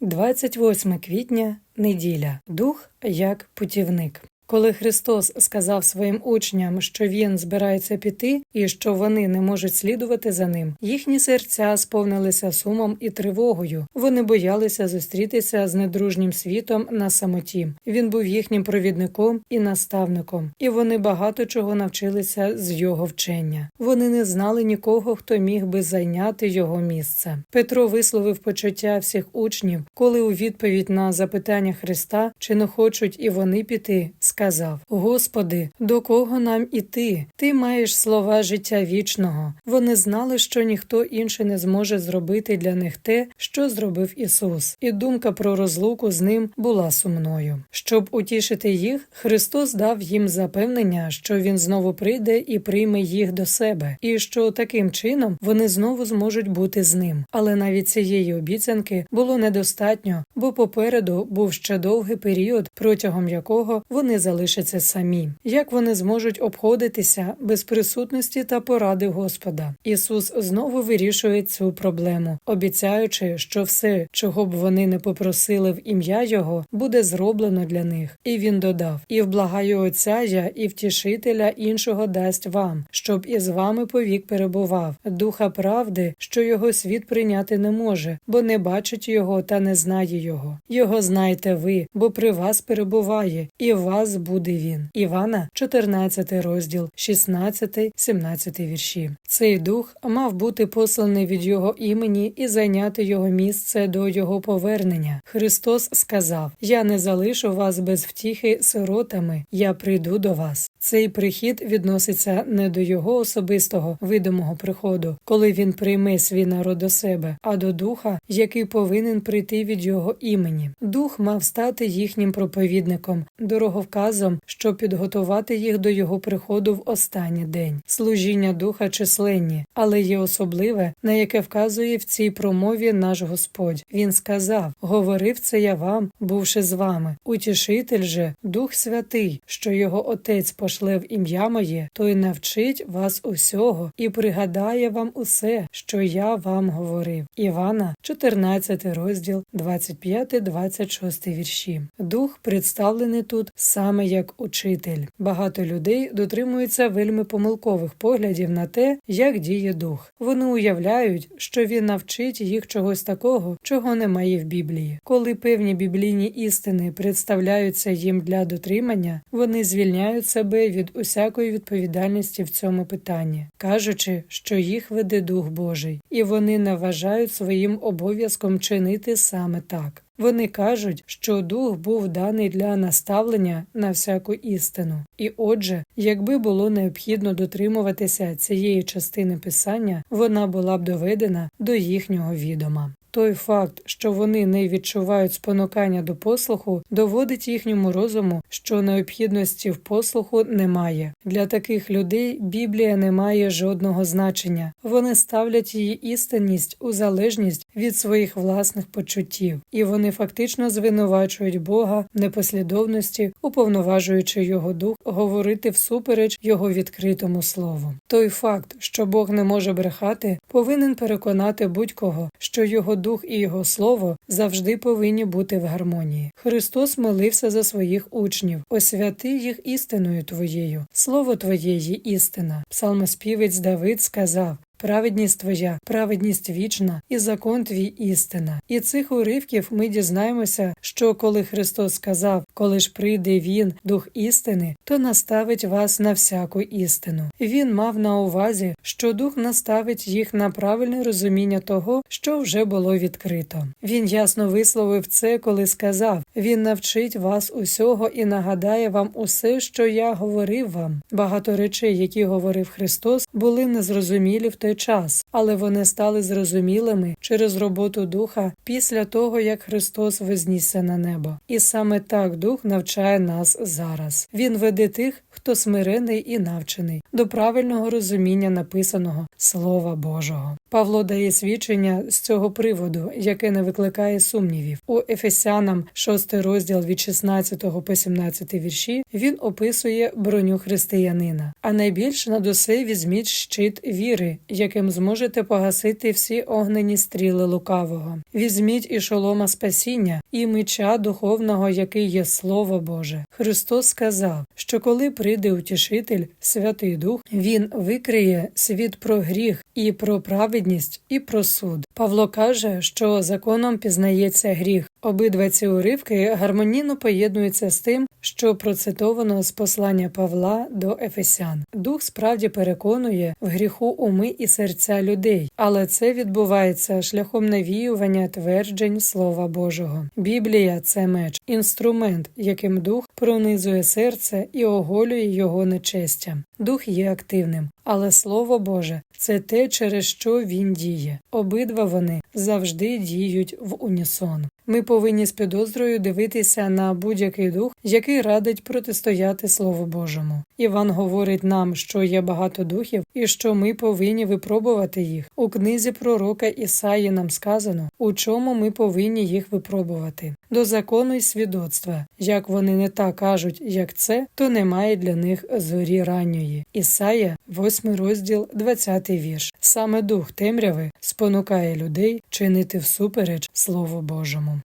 28 квітня, неділя, дух як путівник. Коли Христос сказав своїм учням, що Він збирається піти і що вони не можуть слідувати за ним, їхні серця сповнилися сумом і тривогою. Вони боялися зустрітися з недружнім світом на самоті. Він був їхнім провідником і наставником, і вони багато чого навчилися з його вчення. Вони не знали нікого, хто міг би зайняти його місце. Петро висловив почуття всіх учнів, коли у відповідь на запитання Христа, чи не хочуть і вони піти, сказав: Господи, до кого нам іти? Ти маєш слова життя вічного. Вони знали, що ніхто інший не зможе зробити для них те, що зробив Ісус, і думка про розлуку з ним була сумною. Щоб утішити їх, Христос дав їм запевнення, що Він знову прийде і прийме їх до себе, і що таким чином вони знову зможуть бути з ним. Але навіть цієї обіцянки було недостатньо, бо попереду був ще довгий період, протягом якого вони залишаться самі. Як вони зможуть обходитися без присутності та поради Господа? Ісус знову вирішує цю проблему, обіцяючи, що все, чого б вони не попросили в ім'я Його, буде зроблено для них. І він додав: І вблагаю Отця я і втішителя іншого дасть вам, щоб із вами повік перебував, духа правди, що його світ прийняти не може, бо не бачить його та не знає його. Його знаєте ви, бо при вас перебуває, і вас буде він. Івана, 14 розділ, 16, 17 вірші. Цей дух мав бути посланий від його імені і зайняти його місце до його повернення. Христос сказав: Я не залишу вас без втіхи сиротами, я прийду до вас. Цей прихід відноситься не до його особистого видимого приходу, коли він прийме свій народ до себе, а до духа, який повинен прийти від його імені. Дух мав стати їхнім проповідником, дороговказом, щоб підготувати їх до його приходу в останній день. Служіння духа численні, але є особливе, на яке вказує в цій промові наш Господь. Він сказав: Говорив це я вам, бувши з вами. Утішитель же, Дух Святий, що його Отець пошле в ім'я моє, той навчить вас усього і пригадає вам усе, що я вам говорив. Івана, 14 розділ, 25-26 вірші. Дух представлений тут саме як учитель. Багато людей дотримуються вельми помилкових поглядів на те, як діє дух. Вони уявляють, що він навчить їх чогось такого, чого немає в Біблії. Коли певні біблійні істини представляються їм для дотримання, вони звільняють себе від усякої відповідальності в цьому питанні, кажучи, що їх веде Дух Божий, і вони не вважають своїм обов'язком чинити саме так. Вони кажуть, що дух був даний для наставлення на всяку істину, і отже, якби було необхідно дотримуватися цієї частини писання, вона була б доведена до їхнього відома. Той факт, що вони не відчувають спонукання до послуху, доводить їхньому розуму, що необхідності в послуху немає. Для таких людей Біблія не має жодного значення. Вони ставлять її істинність у залежність від своїх власних почуттів, і вони фактично звинувачують Бога непослідовності, уповноважуючи його дух говорити всупереч його відкритому слову. Той факт, що Бог не може брехати, повинен переконати будь-кого, що його дух і його слово завжди повинні бути в гармонії. Христос молився за своїх учнів, освяти їх істиною твоєю. Слово твоє є істина. Псалмоспівець Давид сказав. Праведність твоя, праведність вічна, і закон твій істина. І цих уривків ми дізнаємося, що коли Христос сказав, коли ж прийде Він, дух істини, то наставить вас на всяку істину. Він мав на увазі, що дух наставить їх на правильне розуміння того, що вже було відкрито. Він ясно висловив це, коли сказав: Він навчить вас усього і нагадає вам усе, що я говорив вам. Багато речей, які говорив Христос, були незрозумілі в той час, але вони стали зрозумілими через роботу духа після того, як Христос вознісся на небо. І саме так дух навчає нас зараз. Він веде тих, хто смирений і навчений, до правильного розуміння написаного Слова Божого. Павло дає свідчення з цього приводу, яке не викликає сумнівів. У Ефесянам, 6 розділ від 16 по 17 вірші, він описує броню християнина. А найбільше над усе візьміть щит віри, яким зможете погасити всі огнені стріли лукавого. Візьміть і шолома спасіння, і меча духовного, який є Слово Боже. Христос сказав, що коли прийде утішитель, Святий Дух, він викриє світ про гріх і про праведність, і про суд. Павло каже, що законом пізнається гріх. Обидва ці уривки гармонійно поєднуються з тим, що процитовано з послання Павла до Ефесян. Дух справді переконує в гріху уми і серця людей, але це відбувається шляхом навіювання тверджень Слова Божого. Біблія це меч, інструмент, яким дух пронизує серце і оголює його нечестя. Дух є активним, але Слово Боже це те, через що він діє. Обидва вони завжди діють в унісон. Ми повинні з підозрою дивитися на будь-який дух, який радить протистояти Слову Божому. Іван говорить нам, що є багато духів, і що ми повинні випробувати їх. У книзі пророка Ісаї нам сказано, у чому ми повинні їх випробувати. До закону й свідоцтва. Як вони не так кажуть, як це, то немає для них зорі ранньої. Ісая, 8 розділ, 20 вірш. Саме дух темряви спонукає людей чинити всупереч Слову Божому.